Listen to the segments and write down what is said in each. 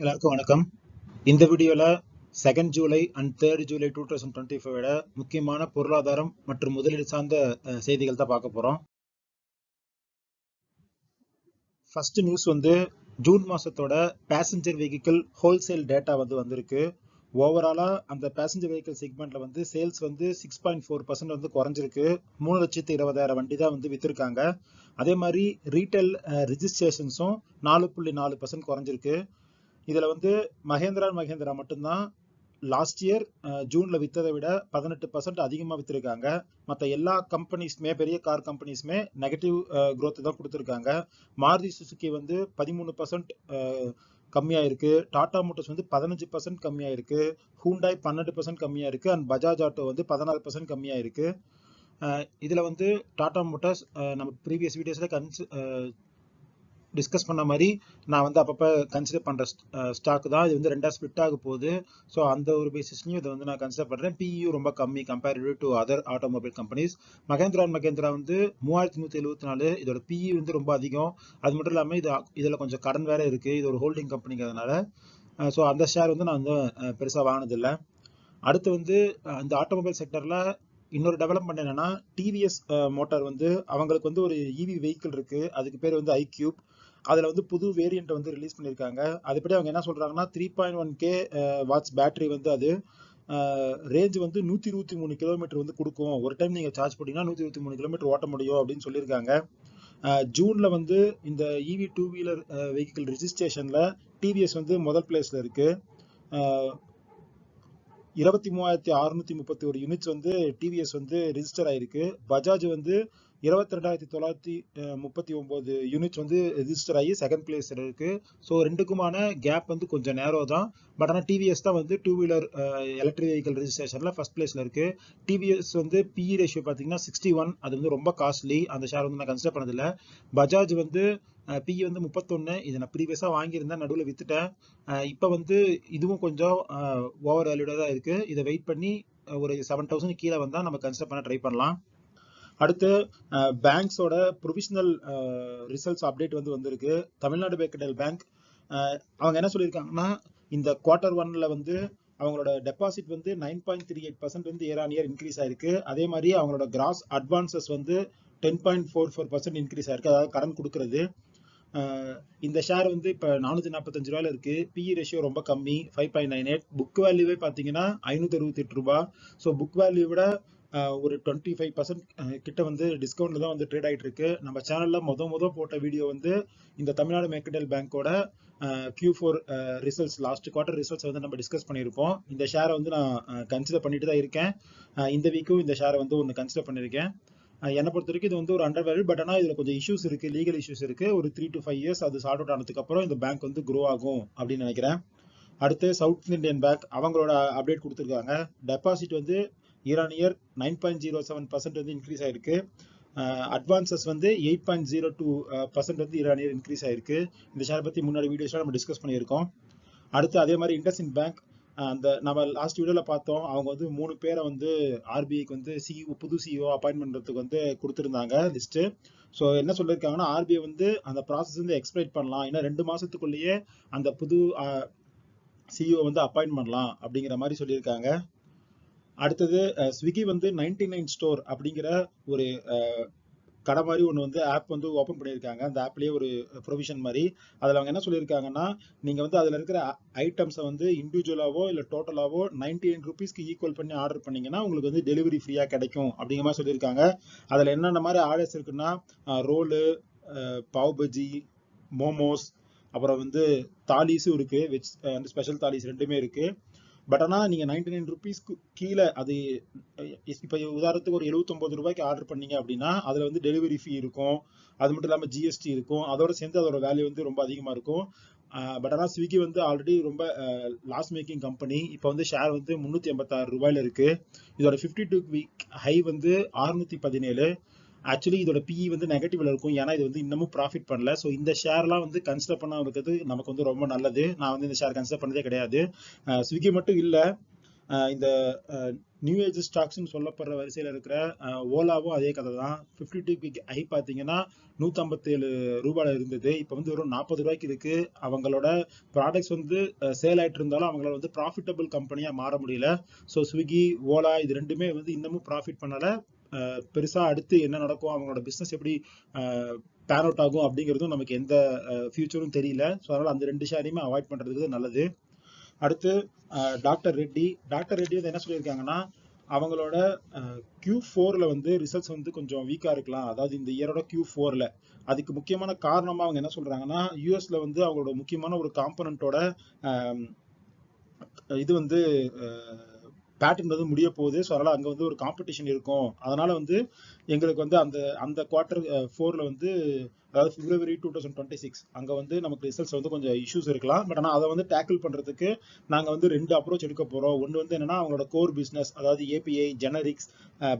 எல்லாருக்கும் வணக்கம். இந்த வீடியோவில் second July and third July two thousand twenty ஃபைவோட முக்கியமான பொருளாதாரம் மற்றும் முதலீடு சார்ந்த செய்திகள் தான் பார்க்க போகிறோம் ஃபர்ஸ்ட் நியூஸ் வந்து ஜூன் மாதத்தோட பேசஞ்சர் வெஹிக்கிள் ஹோல்சேல் டேட்டா வந்து வந்திருக்கு. ஓவராலாக அந்த பேசஞ்சர் வெஹிக்கிள் செக்மெண்ட்டில் வந்து சேல்ஸ் வந்து சிக்ஸ் பாயிண்ட் ஃபோர் பர்சன்ட் வந்து குறைஞ்சிருக்கு. மூணு லட்சத்து இருபதாயிரம் வண்டி தான் வந்து விற்றுருக்காங்க அதே மாதிரி ரீட்டைல் ரிஜிஸ்ட்ரேஷன்ஸும் நாலு புள்ளி நாலு பர்சன்ட் குறைஞ்சிருக்கு. இதுல வந்து மகேந்திரா அண்ட் மகேந்திரா மட்டும்தான் லாஸ்ட் இயர் ஜூன்ல வித்ததை விட பதினெட்டு பர்சன்ட் அதிகமா வித்திருக்காங்க. மற்ற எல்லா கம்பெனிஸ்மே பெரிய கார் கம்பெனிஸ்மே நெகட்டிவ் க்ரோத் தான் கொடுத்துருக்காங்க. மாருதி சுசுகி வந்து பதிமூணு பர்சன்ட் கம்மியா இருக்கு டாடா மோட்டர்ஸ் வந்து பதினஞ்சு பர்சன்ட் கம்மியா இருக்கு ஹூண்டாய் பன்னெண்டு பர்சன்ட் கம்மியா இருக்கு அண்ட் பஜாஜ் ஆட்டோ வந்து பதினாறு பர்சன்ட் கம்மியா இருக்கு இதில் இதுல வந்து டாடா மோட்டார்ஸ் நம்ம ப்ரீவியஸ் வீடியோஸ்ல கன்ஸ் டிஸ்கஸ் பண்ண மாதிரி நான் வந்து அப்பப்போ கன்சிடர் பண்ணுற ஸ்டாக் தான். இது வந்து ரெண்டாக ஸ்பிட் ஆக போகுது. ஸோ அந்த ஒரு பேசிஸ்லையும் இதை வந்து நான் கன்சிடர் பண்ணுறேன் பிஇயூ ரொம்ப கம்மி comparative to other automobile companies Mahindra and Mahindra வந்து மூவாயிரத்தி நூற்றி எழுபத்தி நாலு இதோட பிஇ வந்து ரொம்ப அதிகம். அது மட்டும் இல்லாமல் இது இதில் கொஞ்சம் கடன் வேறு இருக்குது இது ஒரு ஹோல்டிங் கம்பெனிங்கிறதுனால ஸோ அந்த ஷேர் வந்து நான் வந்து பெருசாக வாங்கினதில்லை. அடுத்து வந்து இந்த ஆட்டோமொபைல் செக்டரில் இன்னொரு டெவலப்மெண்ட் என்னன்னா டிவிஎஸ் மோட்டார் வந்து அவங்களுக்கு வந்து ஒரு இவி வெஹிக்கிள் இருக்கு. அதுக்கு பேர் வந்து ஐக்யூப் அதில் வந்து புது வேரியண்ட் வந்து ரிலீஸ் பண்ணியிருக்காங்க அதுபடி அவங்க என்ன சொல்றாங்கன்னா three point one K watts battery வந்து அது ரேஞ்ச் வந்து நூத்தி இருபத்தி மூணு கிலோமீட்டர் வந்து கொடுக்கும். ஒரு டைம் நீங்க சார்ஜ் பண்ணீங்கன்னா நூத்தி இருபத்தி மூணு கிலோமீட்டர் ஓட்ட முடியும் அப்படின்னு சொல்லியிருக்காங்க. ஜூன்ல வந்து இந்த இவி டூ வீலர் வெஹிக்கிள் ரிஜிஸ்ட்ரேஷன்ல டிவிஎஸ் வந்து முதல் பிளேஸ்ல இருக்கு. இருபத்தி மூவாயிரத்தி அறுநூத்தி முப்பத்தி ஒரு யூனிட்ஸ் வந்து டிவிஎஸ் வந்து ரிஜிஸ்டர் ஆயிருக்கு. பஜாஜ் வந்து இருபத்தி ரெண்டாயிரத்தி தொள்ளாயிரத்தி முப்பத்தி ஒன்பது யூனிட்ஸ் வந்து ரிஜிஸ்டர் ஆகி செகண்ட் பிளேஸில் இருக்குது ஸோ ரெண்டுக்குமான கேப் வந்து கொஞ்சம் நேரோ தான். பட் ஆனால் டிவிஎஸ் தான் வந்து டூ வீலர் எலக்ட்ரிக் வெஹிக்கல் ரிஜிஸ்ட்ரேஷனில் ஃபஸ்ட் பிளேஸில் இருக்குது டிவிஎஸ் வந்து பிஇ ரேஷியோ பார்த்தீங்கன்னா சிக்ஸ்டி ஒன் அது வந்து ரொம்ப காஸ்ட்லி அந்த ஷேர் வந்து நான் கன்சிடர் பண்ணதில்லை. பஜாஜ் வந்து பிஇ வந்து முப்பத்தொன்று இதை நான் ப்ரீவியஸாக வாங்கியிருந்தேன். நடுவில் வித்துட்டேன். இப்போ வந்து இதுவும் கொஞ்சம் ஓவர் வேல்யூடாக தான் இருக்குது இதை வெயிட் பண்ணி ஒரு செவன் தௌசண்ட் கீழே வந்தால் நம்ம கன்சிடர் பண்ண ட்ரை பண்ணலாம். அடுத்து பேங்க்ஸோட ப்ரொவிஷனல் ரிசல்ட்ஸ் அப்டேட் வந்து வந்திருக்கு. தமிழ்நாடு பேக்கடல் பேங்க் அவங்க என்ன சொல்லியிருக்காங்கன்னா இந்த குவார்ட்டர் ஒன்ல வந்து அவங்களோட டெபாசிட் வந்து nine point three eight percent வந்து இயர் ஆன் இயர் இன்க்ரீஸ் ஆயிருக்கு. அதே மாதிரி அவங்களோட கிராஸ் அட்வான்சஸ் வந்து ten point four four percent increase ஆயிருக்கு. அதாவது கடன் கொடுக்கறது. இந்த ஷேர் வந்து இப்போ நானூற்றி நாற்பத்தஞ்சு ரூபாயில இருக்கு. பிஇ ரேஷியோ ரொம்ப கம்மி five point nine eight book வேல்யூவே பார்த்தீங்கன்னா ஐநூற்றி அறுபத்தி எட்டு ரூபாய். ஸோ புக் வேல்யூ விட ஒரு டுவெண்ட்டி ஃபைவ் பர்சன்ட் கிட்ட வந்து டிஸ்கவுண்ட்ல தான் வந்து ட்ரேட் ஆகிட்டு இருக்கு நம்ம சேனல்ல முத முத போட்ட வீடியோ வந்து இந்த தமிழ்நாடு மெர்கடைல் பேங்கோட Q four results last quarter results வந்து நம்ம டிஸ்கஸ் பண்ணியிருப்போம். இந்த ஷேரை வந்து நான் கன்சிடர் பண்ணிட்டு தான் இருக்கேன். இந்த வீக்கும் இந்த ஷேரை வந்து ஒன்று கன்சிடர் பண்ணியிருக்கேன். என்னை பொறுத்த வரைக்கும் இது வந்து ஒரு அண்டர் வேல்யூ பட் ஆனால் இதில் கொஞ்சம் இஷ்யூஸ் இருக்கு லீகல் இஷ்யூஸ் இருக்கு. ஒரு த்ரீ டு ஃபைவ் இயர்ஸ் அது சார்ட் அவுட் ஆனதுக்கப்புறம் இந்த பேங்க் வந்து க்ரோ ஆகும் அப்படின்னு நினைக்கிறேன். அடுத்து சவுத் இந்தியன் பேங்க் அவங்களோட அப்டேட் கொடுத்துருக்காங்க. டெபாசிட் வந்து year on year nine point zero seven percent வந்து இன்க்ரீஸ் ஆயிருக்கு. அட்வான்சஸ் வந்து eight point zero two percent வந்து இயர் ஆன் இயர் இன்க்ரீஸ் ஆயிருக்கு. இந்த ஷேர் பற்றி முன்னாடி வீடியோஸ்ல நம்ம டிஸ்கஸ் பண்ணியிருக்கோம். அடுத்து அதே மாதிரி இண்டஸ்இன் பேங்க் அந்த நம்ம லாஸ்ட் வீடியோவில் பார்த்தோம். அவங்க வந்து மூணு பேரை வந்து ஆர்பிஐக்கு வந்து சிஇஓ புது சிஇஓ அப்பாயின்ட் பண்ணுறதுக்கு வந்து கொடுத்துருந்தாங்க லிஸ்ட்டு ஸோ என்ன சொல்லியிருக்காங்கன்னா ஆர்பிஐ வந்து அந்த ப்ராசஸ் வந்து எக்ஸ்பிளைட் பண்ணலாம். ஏன்னா ரெண்டு மாதத்துக்குள்ளேயே அந்த புது சிஇஓ வந்து அப்பாயின்ட் பண்ணலாம் அப்படிங்கிற மாதிரி சொல்லியிருக்காங்க. அடுத்தது ஸ்விக்கி வந்து நைன்டி நைன் ஸ்டோர் அப்படிங்கிற ஒரு கடை மாதிரி ஒன்று வந்து ஆப் வந்து ஓப்பன் பண்ணியிருக்காங்க. அந்த ஆப்லேயே ஒரு ப்ரொவிஷன் மாதிரி. அதில் அவங்க என்ன சொல்லியிருக்காங்கன்னா நீங்கள் வந்து அதில் இருக்கிற ஐட்டம்ஸை வந்து இண்டிவிஜுவலாவோ இல்லை டோட்டலாவோ நைன்டி எயிட் ருபீஸ்க்கு ஈக்குவல் பண்ணி ஆர்டர் பண்ணிங்கன்னா உங்களுக்கு வந்து டெலிவரி ஃப்ரீயாக கிடைக்கும் அப்படிங்கிற மாதிரி சொல்லியிருக்காங்க. அதில் என்னென்ன மாதிரி ஆர்டர்ஸ் இருக்குன்னா ரோலு பாவ் பஜ்ஜி மோமோஸ் அப்புறம் வந்து தாலீஸும் இருக்குது வெஜ் ஸ்பெஷல் தாலீஸ் ரெண்டுமே இருக்குது பட் ஆனால் நீங்கள் நைன்டி நைன் ருபீஸ்க்கு கீழே அது இப்போ உதாரணத்துக்கு ஒரு எழுபத்தொம்பது ரூபாய்க்கு ஆர்டர் பண்ணீங்க அப்படின்னா அதில் வந்து டெலிவரி ஃபீ இருக்கும். அது மட்டும் இல்லாமல் ஜிஎஸ்டி இருக்கும். அதோட சேர்ந்து அதோட வேல்யூ வந்து ரொம்ப அதிகமாக இருக்கும். பட் ஆனால் ஸ்விக்கி வந்து ஆல்ரெடி ரொம்ப லாஸ் மேக்கிங் கம்பெனி இப்போ வந்து ஷேர் வந்து முந்நூற்றி எண்பத்தாறு ரூபாயில இருக்குது இதோட ஃபிஃப்டி டூ வீக் ஹை வந்து அறுநூற்றி பதினேழு. ஆக்சுவலி இதோட பிஇ வந்து நெகட்டிவ்ல இருக்கும். ஏன்னா இது வந்து இன்னமும் ப்ராஃபிட் பண்ணல. ஸோ இந்த ஷேர்லாம் வந்து கன்சிடர் பண்ண இருக்கிறது நமக்கு வந்து ரொம்ப நல்லது. நான் வந்து இந்த ஷேர் கன்சிடர் பண்ணதே கிடையாது. ஸ்விக்கி மட்டும் இல்லை. இந்த நியூ ஏஜ் ஸ்டாக்ஸ்னு சொல்லப்படுற வரிசையில் இருக்கிற ஓலாவும் அதே கதை தான். ஃபிஃப்டி டூ ஐ பார்த்தீங்கன்னா நூற்றம்பத்தேழு ரூபாயில் இருந்தது. இப்போ வந்து வெறும் நாற்பது ரூபாய்க்கு இருக்கு. அவங்களோட ப்ராடக்ட்ஸ் வந்து சேல் ஆகிட்டு இருந்தாலும் அவங்களால வந்து ப்ராஃபிட்டபிள் கம்பெனியாக மாற முடியல. ஸோ ஸ்விக்கி ஓலா இது ரெண்டுமே வந்து இன்னமும் ப்ராஃபிட் பண்ணலை. பெருசாக அடுத்து என்ன நடக்கும் அவங்களோட பிஸ்னஸ் எப்படி பேன் அவுட் ஆகும் அப்படிங்கிறதும் நமக்கு எந்த ஃபியூச்சரும் தெரியல. ஸோ அதனால் அந்த ரெண்டு ஷேரையுமே அவாய்ட் பண்ணுறதுக்கு நல்லது. அடுத்து டாக்டர் ரெட்டி. டாக்டர் ரெட்டி வந்து என்ன சொல்லியிருக்காங்கன்னா அவங்களோட கியூ ஃபோரில் வந்து ரிசல்ட்ஸ் வந்து கொஞ்சம் வீக்காக இருக்கலாம். அதாவது இந்த இயரோட கியூ ஃபோரில் அதுக்கு முக்கியமான காரணமாக அவங்க என்ன சொல்கிறாங்கன்னா யூஎஸ்ல வந்து அவங்களோட முக்கியமான ஒரு காம்பனண்ட்டோட இது வந்து பேட்டர்ன் வந்து முடிய போகுது. ஸோ அதனால் அங்கே வந்து ஒரு காம்படிஷன் இருக்கும். அதனால் வந்து எங்களுக்கு வந்து அந்த அந்த குவார்ட்டர் ஃபோரில் வந்து அதாவது February two thousand twenty six அங்கே வந்து நமக்கு ரிசல்ட்ஸ் வந்து கொஞ்சம் இஷ்யூஸ் இருக்கலாம். பட் ஆனால் அதை வந்து டேக்கிள் பண்ணுறதுக்கு நாங்கள் வந்து ரெண்டு அப்ரோச் எடுக்க போகிறோம் ஒன்று வந்து என்னென்னா அவங்களோட கோர் பிஸ்னஸ் அதாவது API generics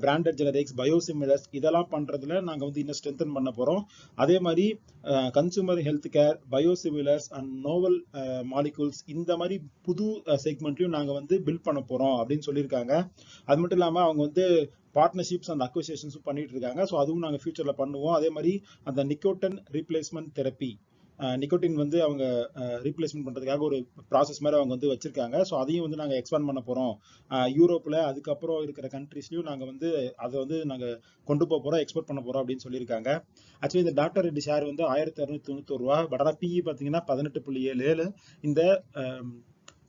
branded generics biosimilars இதெல்லாம் பண்ணுறதுல நாங்கள் வந்து இன்னும் ஸ்ட்ரென்தன் பண்ண போகிறோம் அதே மாதிரி consumer health care biosimilars and novel molecules இந்த மாதிரி புது செக்மெண்ட்லையும் நாங்கள் வந்து பில்ட் பண்ண போகிறோம் அப்படின்னு சொல்லியிருக்காங்க. அது மட்டும் இல்லாமல் அவங்க வந்து பார்ட்னர்ஷிப்ஸ் அண்ட் அக்விசேஷன்ஸும் பண்ணிட்டு இருக்காங்க. ஸோ அதுவும் நாங்கள் ஃபியூச்சரில் பண்ணுவோம். அதே மாதிரி அந்த நிக்கோட்டன் ரீப்ளேஸ்மெண்ட் தெரப்பி நிக்கோட்டின் வந்து அவங்க ரீப்ளேஸ்மெண்ட் பண்ணுறதுக்காக ஒரு ப்ராசஸ் மாதிரி அவங்க வந்து வச்சுருக்காங்க. ஸோ அதையும் வந்து நாங்கள் எக்ஸ்பேண்ட் பண்ண போகிறோம் யூரோப்பில் அதுக்கப்புறம் இருக்கிற கண்ட்ரீஸ்லையும் நாங்கள் வந்து அதை வந்து நாங்கள் கொண்டு போக போகிறோம் எக்ஸ்போர்ட் பண்ண போகிறோம் அப்படின்னு சொல்லியிருக்காங்க. ஆக்சுவலி இந்த டாக்டர் ரெட்டி ஷேர் வந்து ஆயிரத்தி அறுநூத்தி தொண்ணூத்தொரு ரூபா பட் ஆனால் பிஇ பார்த்தீங்கன்னா பதினெட்டு புள்ளி ஏழு ஏழு. இந்த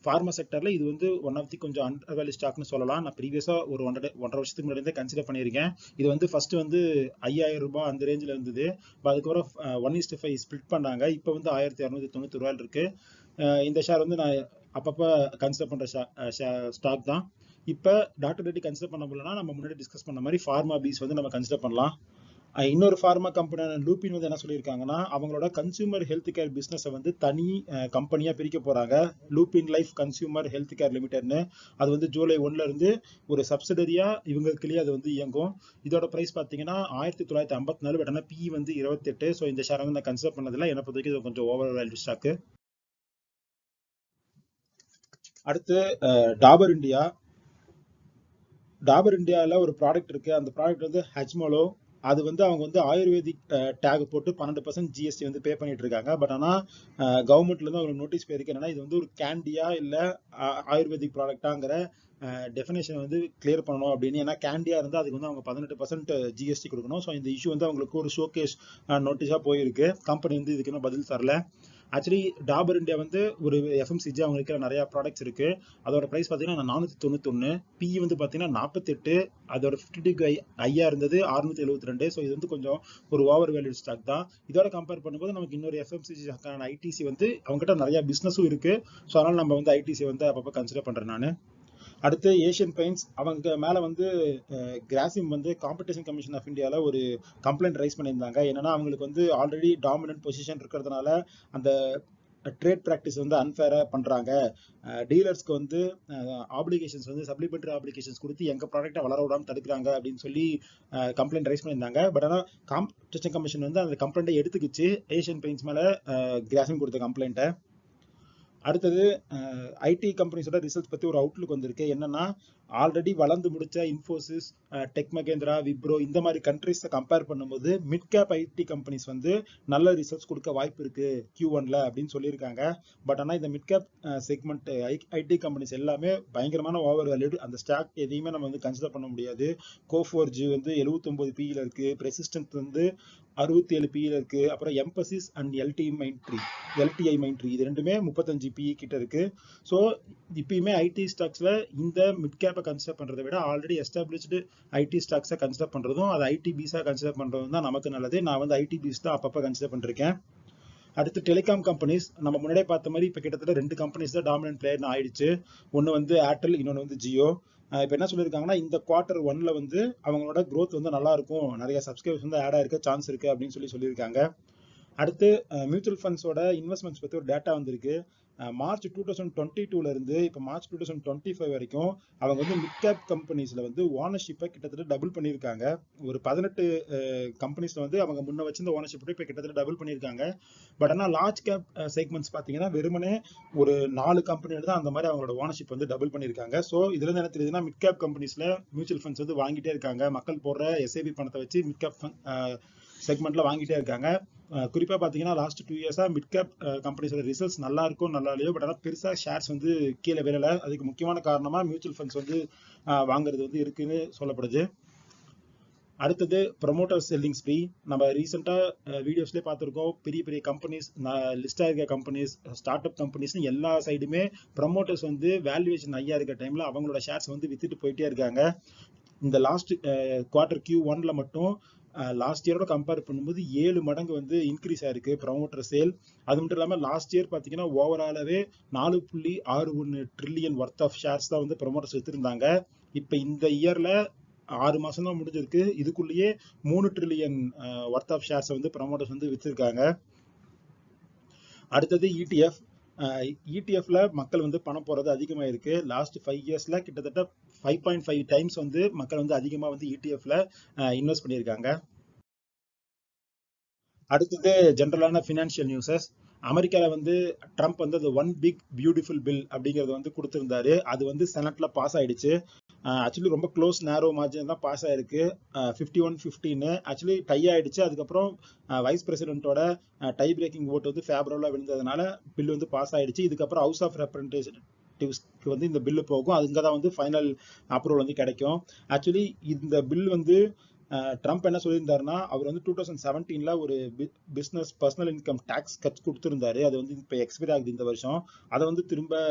ஃபார்மா செக்டரில் இது வந்து ஒன் ஆஃப் தி கொஞ்சம் அண்டர் வேல்யூ ஸ்டாக்னு சொல்லலாம். நான் ப்ரீவியஸாக ஒரு ஒன்றரை ஒன்றரை வருஷத்துக்கு முன்னாடி கன்சிடர் பண்ணியிருக்கேன். இது வந்து ஃபர்ஸ்ட் வந்து ஐயாயிரம் ரூபாய் அந்த ரேஞ்சில் இருந்தது. அதுக்கப்புறம் ஒன் இஸ்ட் ஃபைவ் ஸ்பிளிட் பண்ணாங்க. இப்போ வந்து ஆயிரத்தி இரநூத்தி தொண்ணூத்தி ரூபாயில் இருக்கு. இந்த ஷேர் வந்து நான் அப்பப்போ கன்சிடர் ஷே ஸ்டாக் தான். இப்போ டாக்டர் ரெட்டி கன்சிடர் பண்ண முடியலன்னா நம்ம முன்னாடி டிஸ்கஸ் பண்ண மாதிரி ஃபார்மா பீஸ் வந்து நம்ம கன்சிடர் பண்ணலாம். இன்னொரு ஃபார்மா கம்பெனியான லூப்பின் வந்து என்ன சொல்லியிருக்காங்கன்னா அவங்களோட கன்சியூமர் ஹெல்த் கேர் பிஸ்னஸை வந்து தனி கம்பெனியாக பிரிக்க போகிறாங்க Lupin life consumer health care லிமிடெட்னு அது வந்து ஜூலை ஒன்லருந்து ஒரு சப்சிடரியாக இவங்களுக்குள்ளேயே அது வந்து இயங்கும். இதோட ப்ரைஸ் பார்த்தீங்கன்னா ஆயிரத்தி தொள்ளாயிரத்தி ஐம்பத்தி நாலு பட் ஆனால் பி வந்து இருபத்தெட்டு. ஸோ இந்த ஷேர் வந்து நான் கன்சிடர் பண்ணதில்லை. என்னை பொறுத்த இது கொஞ்சம் ஓவர் வேல்யூ ஸ்டாக்கு அடுத்து டாபர் இந்தியா டாபர் இந்தியாவில் ஒரு ப்ராடக்ட் இருக்குது அந்த ப்ராடக்ட் வந்து ஹெச்மோலோ அது வந்து அவங்க வந்து ஆயுர்வேதிக் டேக் போட்டு பன்னெண்டு பர்சன்ட் ஜிஎஸ்டி வந்து பே பண்ணிட்டு இருக்காங்க பட் ஆனால் கவர்மெண்ட்ல இருந்து அவங்களுக்கு நோட்டீஸ் போயிருக்கு என்னன்னா இது வந்து ஒரு கேண்டியா இல்லை ஆயுர்வேதிக் ப்ராடக்டாங்கிற டெஃபினேஷன் வந்து கிளியர் பண்ணணும் அப்படின்னு. ஏன்னா கேண்டியா இருந்தால் அதுக்கு வந்து அவங்க பதினெட்டு பர்சன்ட் ஜிஎஸ்டி கொடுக்கணும். ஸோ இந்த இஷ்யூ வந்து அவங்களுக்கு ஒரு ஷோகேஸ் நோட்டீஸாக போயிருக்கு. கம்பெனி வந்து இதுக்கு இன்னும் பதில் தரல. ஆக்சுவலி டாபர் இந்தியா வந்து ஒரு எஃப்எம்சிஜி அவங்க இருக்கிற நிறைய ப்ராடக்ட்ஸ் இருக்கு. அதோட ப்ரைஸ் பார்த்தீங்கன்னா நானூற்றி தொண்ணூத்தொன்று பிஇ வந்து பார்த்தீங்கன்னா நாற்பத்தெட்டு அதோட ஃபிஃப்டி டூ ஐ ஐயா இருந்தது அறுநூத்தி எழுபத்தி ரெண்டு. ஸோ இது வந்து கொஞ்சம் ஒரு ஓவர் வேல்யூ ஸ்டாக் தான். இதோட கம்பேர் பண்ணும்போது நமக்கு இன்னொரு எஃப்எம்சிஜி ஐடிசி வந்து அவங்ககிட்ட நிறைய பிஸ்னஸும் இருக்கு. ஸோ அதனால நம்ம வந்து ஐடிசி வந்து அப்பப்போ கன்சிடர் பண்றேன் நான். அடுத்து ஏஷியன் பெயிண்ட்ஸ் அவங்க மேலே வந்து கிராசிம் வந்து காம்படிஷன் கமிஷன் ஆஃப் இந்தியாவில் ஒரு கம்ப்ளைண்ட் ரைஸ் பண்ணியிருந்தாங்க. என்னன்னா அவங்களுக்கு வந்து ஆல்ரெடி டாமினன்ட் பொசிஷன் இருக்கிறதுனால அந்த ட்ரேட் ப்ராக்டிஸ் வந்து அன்ஃபேராக பண்ணுறாங்க டீலர்ஸ்க்கு வந்து ஆப்ளிகேஷன்ஸ் வந்து சப்ளிமெண்ட்ரி ஆப்ளிகேஷன்ஸ் கொடுத்து எங்கள் ப்ராடக்ட்டை வளர விடாமல் தடுக்கிறாங்க அப்படின்னு சொல்லி கம்ப்ளைண்ட் ரைஸ் பண்ணியிருந்தாங்க. பட் ஆனால் காம்படிஷன் கமிஷன் வந்து அந்த கம்ப்ளைண்ட்டை எடுத்துக்கிச்சு. ஏஷியன் பெயிண்ட்ஸ் மேலே கிராசிம் கொடுத்த கம்ப்ளைண்ட்டை அடுத்தது ஐடி கம்பெனிஸோட ரிசல்ட் பற்றி ஒரு அவுட்லுக் வந்திருக்கு. என்னன்னா ஆல்ரெடி வளர்ந்து முடிச்ச இன்ஃபோசிஸ் டெக் மகேந்திரா விப்ரோ இந்த மாதிரி கண்ட்ரிஸை கம்பேர் பண்ணும்போது மிட் கேப் ஐடி கம்பெனிஸ் வந்து நல்ல ரிசல்ட்ஸ் கொடுக்க வாய்ப்பு இருக்கு கியூ ஒன்ல அப்படின்னு சொல்லியிருக்காங்க. பட் ஆனால் இந்த mid cap segment IT companies எல்லாமே பயங்கரமான ஓவர் வேல்யூடு அந்த ஸ்டாக் எதையுமே நம்ம வந்து கன்சிடர் பண்ண முடியாது. கோஃபோர் ஜி வந்து எழுபத்தொம்பது பியில் இருக்கு. பிரசிஸ்டன்ட் வந்து அறுபத்தி ஏழு பியில் இருக்கு. அப்புறம் Mphasis and LT Mindtree LTI Mindtree இது ரெண்டுமே முப்பத்தஞ்சு பிஇ கிட்ட இருக்கு. ஸோ இப்பயுமே ஐடி ஸ்டாக்ஸ்ல இந்த மிட் ஸ்டார்ட்அப்பை கன்சிடர் பண்ணுறதை விட ஆல்ரெடி எஸ்டாப்ளிஷ்டு ஐடி ஸ்டாக்ஸை கன்சிடர் பண்றதும் அது ஐடி பீஸா கன்சிடர் பண்ணுறதும் தான் நமக்கு நல்லது. நான் வந்து ஐடி பீஸ் தான் அப்பப்போ கன்சிடர் பண்ணிருக்கேன். அடுத்து டெலிகாம் கம்பெனிஸ் நம்ம முன்னாடியே பார்த்த மாதிரி இப்போ கிட்டத்தட்ட ரெண்டு கம்பெனிஸ் தான் டாமினன்ட் பிளேயர்னு ஆயிடுச்சு. ஒன்று வந்து ஏர்டெல் இன்னொன்று வந்து ஜியோ இப்போ என்ன சொல்லியிருக்காங்கன்னா இந்த குவார்டர் ஒன்ல வந்து அவங்களோட க்ரோத் வந்து நல்லா இருக்கும். நிறைய சப்ஸ்கிரைபர்ஸ் வந்து ஆட் ஆயிருக்க சான்ஸ் இருக்கு அப்படின்னு சொல்லி சொல்லியிருக்காங்க. அடுத்து மியூச்சுவல் ஃபண்ட்ஸோட இன்வெஸ்ட்மெண்ட்ஸ் பற்றி ஒரு டேட்டா வந்திருக்கு. மார்ச் டூ தௌசண்ட் டுவெண்ட்டி டூலேருந்து இப்போ March two thousand twenty five வரைக்கும் அவங்க வந்து மிட் கேப் கம்பெனிஸில் வந்து ஓனர்ஷிப்பை கிட்டத்தட்ட டபுள் பண்ணியிருக்காங்க. ஒரு பதினெட்டு கம்பெனிஸில் வந்து அவங்க முன்ன வச்சிருந்த ஓனர்ஷிப் இப்போ கிட்டத்தட்ட டபுள் பண்ணியிருக்காங்க. பட் ஆனால் லார்ஜ் கேப் செக்மெண்ட்ஸ் பார்த்தீங்கன்னா வெறுமனே ஒரு நாலு கம்பெனியோட தான் அந்த மாதிரி அவங்களோட ஓனர்ஷிப் வந்து டபுள் பண்ணியிருக்காங்க. ஸோ இதுலேருந்து என்ன தெரியுதுன்னா மிட் கேப் கம்பெனிஸில் மியூச்சுவல் ஃபண்ட்ஸ் வந்து வாங்கிட்டே இருக்காங்க. மக்கள் போடுற எஸ்ஐபி பணத்தை வச்சு மிட் கேப் செக்மெண்ட்டில் வாங்கிட்டே இருக்காங்க. குறிப்பா பாத்தீங்கன்னா லாஸ்ட் டூ இயர்ஸா மிட் கேப் கம்பெனிஸோட ரிசல்ட்ஸ் நல்லா இருக்கும் நல்லா இல்லையோ பட் ஆனால் பெருசாக ஷேர்ஸ் வந்து கீழே விழலை. அதுக்கு முக்கியமான காரணமாக மியூச்சுவல் ஃபண்ட்ஸ் வந்து வாங்குறது வந்து இருக்குன்னு சொல்லப்படுது. அடுத்தது ப்ரொமோட்டர் செல்லிங் ஸ்ப்ரீ நம்ம ரீசெண்டாக வீடியோஸ்லேயே பார்த்துருக்கோம் பெரிய பெரிய கம்பெனிஸ் லிஸ்டாக இருக்க கம்பெனிஸ் ஸ்டார்ட் அப் கம்பெனிஸ்னு எல்லா சைடுமே ப்ரொமோட்டர்ஸ் வந்து வேல்யூவேஷன் ஐயா இருக்க டைமில் அவங்களோட ஷேர்ஸ் வந்து வித்துட்டு போயிட்டே இருக்காங்க. இந்த லாஸ்ட் குவார்டர் கியூ ஒன்ல மட்டும் லாஸ்ட் இயரோட கம்பேர் பண்ணும்போது ஏழு மடங்கு வந்து இன்க்ரீஸ் ஆயிருக்கு ப்ரமோட்டர் சேல் அது மட்டும் இல்லாமல் லாஸ்ட் இயர் பார்த்தீங்கன்னா ஓவராலவே நாலு புள்ளி ஆறு ஒன்று ட்ரில்லியன் ஒர்த் ஆஃப் ஷேர்ஸ் தான் வந்து ப்ரமோட்டர்ஸ் எடுத்திருந்தாங்க. இப்போ இந்த இயர்ல ஆறு மாதம் தான் முடிஞ்சிருக்கு. இதுக்குள்ளேயே மூணு ட்ரில்லியன் ஒர்த் ஆஃப் ஷேர்ஸை வந்து ப்ரமோட்டர்ஸ் வந்து வித்திருக்காங்க. அடுத்தது இடிஎஃப் இடிஎஃப்ல மக்கள் வந்து பணம் போறது அதிகமாயிருக்கு. லாஸ்ட் ஃபைவ் இயர்ஸ்ல கிட்டத்தட்ட ஃபைவ் பாயிண்ட் ஃபைவ் டைம்ஸ் வந்து மக்கள் வந்து அதிகமாக வந்து இடிஎஃப்ல இன்வெஸ்ட் பண்ணியிருக்காங்க. அடுத்தது ஜென்ரலான ஃபினான்ஷியல் நியூஸஸ் அமெரிக்காவில் வந்து ட்ரம்ப் வந்து அது ஒன் பிக் பியூட்டிஃபுல் பில் அப்படிங்கிறது வந்து கொடுத்துருந்தாரு. அது வந்து செனட்ல பாஸ் ஆயிடுச்சு. ஆக்சுவலி ரொம்ப க்ளோஸ் நேரோ மார்ஜின் தான் பாஸ் ஆயிருக்கு. ஃபிஃப்டி ஒன் ஃபிஃப்டின்னு ஆக்சுவலி டை ஆயிடுச்சு. அதுக்கப்புறம் வைஸ் பிரசிடென்ட்டோட டை பிரேக்கிங் ஓட்டு வந்து ஃபேவரபுளாக விழுந்ததுனால பில் வந்து பாஸ் ஆயிடுச்சு. இதுக்கப்புறம் ஹவுஸ் ஆஃப் ரெப்ரஸன்டேட்டிவ்ஸ்க்கு வந்து இந்த பில்லு போகும். அங்கே தான் வந்து ஃபைனல் அப்ரூவல் வந்து கிடைக்கும். ஆக்சுவலி இந்த பில் வந்து ட்ரம்ப் என்ன சொல்லியிருந்தாருன்னா அவர் வந்து டூ தௌசண்ட் செவன்டீனில் ஒரு business personal income tax cut கொடுத்துருந்தாரு. அது வந்து இப்போ எக்ஸ்பைர் ஆகுது இந்த வருஷம். அதை வந்து திரும்ப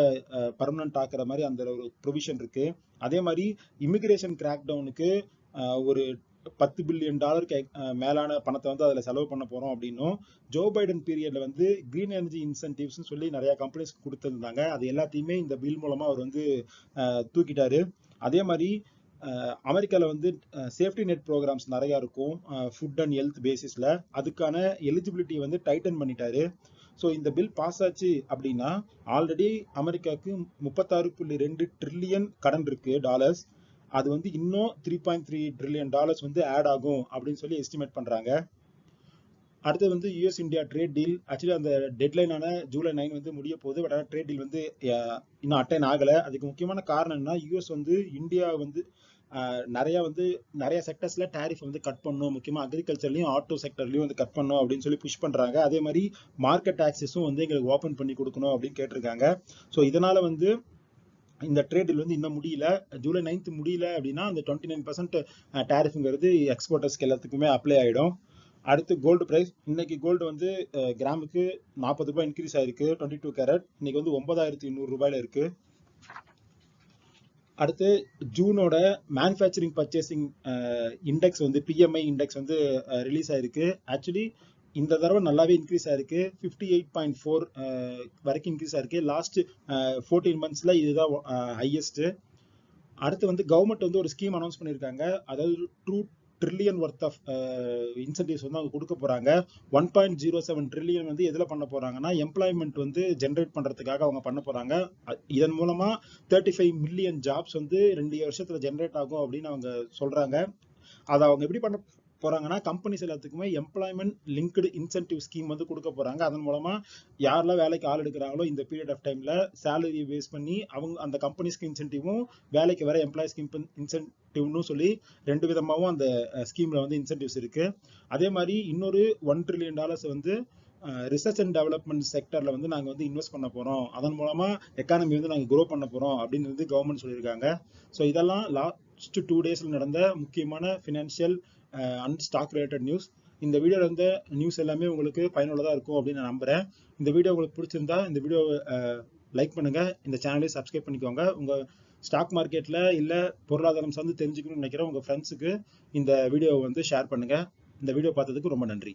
பர்மனன்ட் ஆக்குற மாதிரி அந்த ஒரு ப்ரொவிஷன் இருக்குது அதே மாதிரி இமிக்ரேஷன் கிராக் டவுனுக்கு ஒரு பத்து பில்லியன் டாலருக்கு மேலான பணத்தை வந்து அதில் செலவு பண்ண போகிறோம் அப்படின்னும் ஜோ பைடன் பீரியடில் வந்து கிரீன் எனர்ஜி இன்சென்டிவ்ஸ்னு சொல்லி நிறையா கம்பெனிஸ் கொடுத்துருந்தாங்க. அது எல்லாத்தையுமே இந்த பில் மூலமாக அவர் வந்து தூக்கிட்டாரு. அதே மாதிரி அமெரிக்காவில் வந்து சேஃப்டி நெட் ப்ரோக்ராம்ஸ் நிறையா இருக்கும் ஃபுட் அண்ட் ஹெல்த் பேசிஸில் அதுக்கான எலிஜிபிலிட்டி வந்து டைட்டன் பண்ணிட்டாரு. ஸோ இந்த பில் பாஸ் ஆச்சு அப்படின்னா ஆல்ரெடி அமெரிக்காவுக்கு முப்பத்தாறு புள்ளி ரெண்டு ட்ரில்லியன் கடன் இருக்குது டாலர்ஸ் அது வந்து இன்னும் three point three trillion dollars வந்து ஆட் ஆகும் அப்படின்னு சொல்லி எஸ்டிமேட் பண்ணுறாங்க அடுத்து வந்து US India trade deal actually அந்த டெட்லைனான ஜூலை நைன் வந்து முடிய போகுது பட் ஆனால் ட்ரேட் டீல் வந்து இன்னும் அட்டைன் ஆகலை. அதுக்கு முக்கியமான காரணம் என்ன யூஎஸ் வந்து இந்தியா வந்து நிறைய வந்து நிறைய செக்டர்ஸ்ல டேரிஃப் வந்து கட் பண்ணும். முக்கியமாக அக்ரிகல்ச்சர்லையும் ஆட்டோ செக்டர்லையும் வந்து கட் பண்ணும் அப்படின்னு சொல்லி புஷ் பண்றாங்க. அதே மாதிரி மார்க்கெட் டாக்ஸஸும் வந்து எங்களுக்கு ஓப்பன் பண்ணி கொடுக்கணும் அப்படின்னு கேட்டிருக்காங்க. ஸோ இதனால வந்து இந்த ட்ரேடில் வந்து இன்னும் முடியல. ஜூலை நைன்த் முடியல அப்படின்னா அந்த டுவெண்ட்டி நைன் பர்சன்ட் டேரிஃபுங்கிறது எக்ஸ்போர்ட்டர்ஸ்க்கு எல்லாத்துக்குமே அப்ளை ஆகிடும் அடுத்து கோல்டு ப்ரைஸ் இன்னைக்கு கோல்டு வந்து கிராமுக்கு நாற்பது ரூபாய் இன்க்ரீஸ் ஆயிருக்கு. டுவெண்ட்டி டூ கேரட் இன்னைக்கு வந்து ஒன்பதாயிரத்தி நூறு ரூபாயில இருக்கு. அடுத்து ஜூனோட மேனுஃபேக்சரிங் பர்ச்சேசிங் இண்டெக்ஸ் வந்து பிஎம்ஐ இண்டெக்ஸ் வந்து ரிலீஸ் ஆயிருக்கு. ஆக்சுவலி இந்த தடவை நல்லாவே இன்க்ரீஸ் ஆயிருக்கு. ஃபிஃப்டி எயிட் பாயிண்ட் ஃபோர் வரைக்கும் இன்க்ரீஸ் ஆயிருக்கு. லாஸ்ட் ஃபோர்டீன் மந்த்ஸ்ல இதுதான் ஹையஸ்ட் அடுத்து வந்து கவர்மெண்ட் வந்து ஒரு ஸ்கீம் அனௌன்ஸ் பண்ணியிருக்காங்க. அதாவது two trillion worth of incentives வந்து அவங்க கொடுக்க போறாங்க. One point zero seven trillion வந்து எதில் பண்ண போறாங்கன்னா எம்ப்ளாய்மெண்ட் வந்து ஜென்ரேட் பண்றதுக்காக அவங்க பண்ண போறாங்க. இதன் மூலமா தேர்ட்டி ஃபைவ் மில்லியன் ஜாப்ஸ் வந்து ரெண்டு வருஷத்துல ஜென்ரேட் ஆகும் அப்படின்னு அவங்க சொல்றாங்க. அதை அவங்க எப்படி பண்ண போறாங்கன்னா கம்பெனிஸ் எல்லாத்துக்குமே எம்ப்ளாய்மெண்ட் லிங்க்டு இன்சென்டிவ் ஸ்கீம் வந்து கொடுக்க போறாங்க. அதன் மூலமா யாரெல்லாம் வேலைக்கு ஆள் எடுக்கிறாங்களோ இந்த பீரியட் ஆஃப் டைம்ல சேலரி பேஸ் பண்ணி அவங்க அந்த கம்பெனிஸ்க்கு இன்சென்டிவும் வேலைக்கு வர எம்ப்ளாயிஸ்க்கு இன்சென்டிவ்னு சொல்லி ரெண்டு விதமாகவும் அந்த ஸ்கீம்ல வந்து இன்சென்டிவ்ஸ் இருக்கு. அதே மாதிரி இன்னொரு ஒன் ட்ரில்லியன் டாலர்ஸ் வந்து ரிசர்ச் அண்ட் டெவலப்மெண்ட் செக்டரில் வந்து நாங்கள் வந்து இன்வெஸ்ட் பண்ண போகிறோம் அதன் மூலமாக எக்கானமி வந்து நாங்கள் க்ரோ பண்ண போகிறோம் அப்படின்னு வந்து கவர்மெண்ட் சொல்லியிருக்காங்க. ஸோ இதெல்லாம் லாஸ்ட் டூ டேஸில் நடந்த முக்கியமான financial and stock related news இந்த வீடியோ இருந்த நியூஸ் எல்லாமே உங்களுக்கு பயனுள்ளதாக இருக்கும் அப்படின்னு நான் நம்புகிறேன் இந்த வீடியோ உங்களுக்கு பிடிச்சிருந்தா இந்த வீடியோ லைக் பண்ணுங்கள் இந்த சேனலையும் சப்ஸ்கிரைப் பண்ணிக்கோங்க. உங்கள் ஸ்டாக் மார்க்கெட்டில் இல்லை பொருளாதாரம் சார்ந்து தெரிஞ்சுக்கணும்னு நினைக்கிற உங்கள் ஃப்ரெண்ட்ஸுக்கு இந்த வீடியோவை வந்து ஷேர் பண்ணுங்கள் இந்த வீடியோ பார்த்ததுக்கு ரொம்ப நன்றி.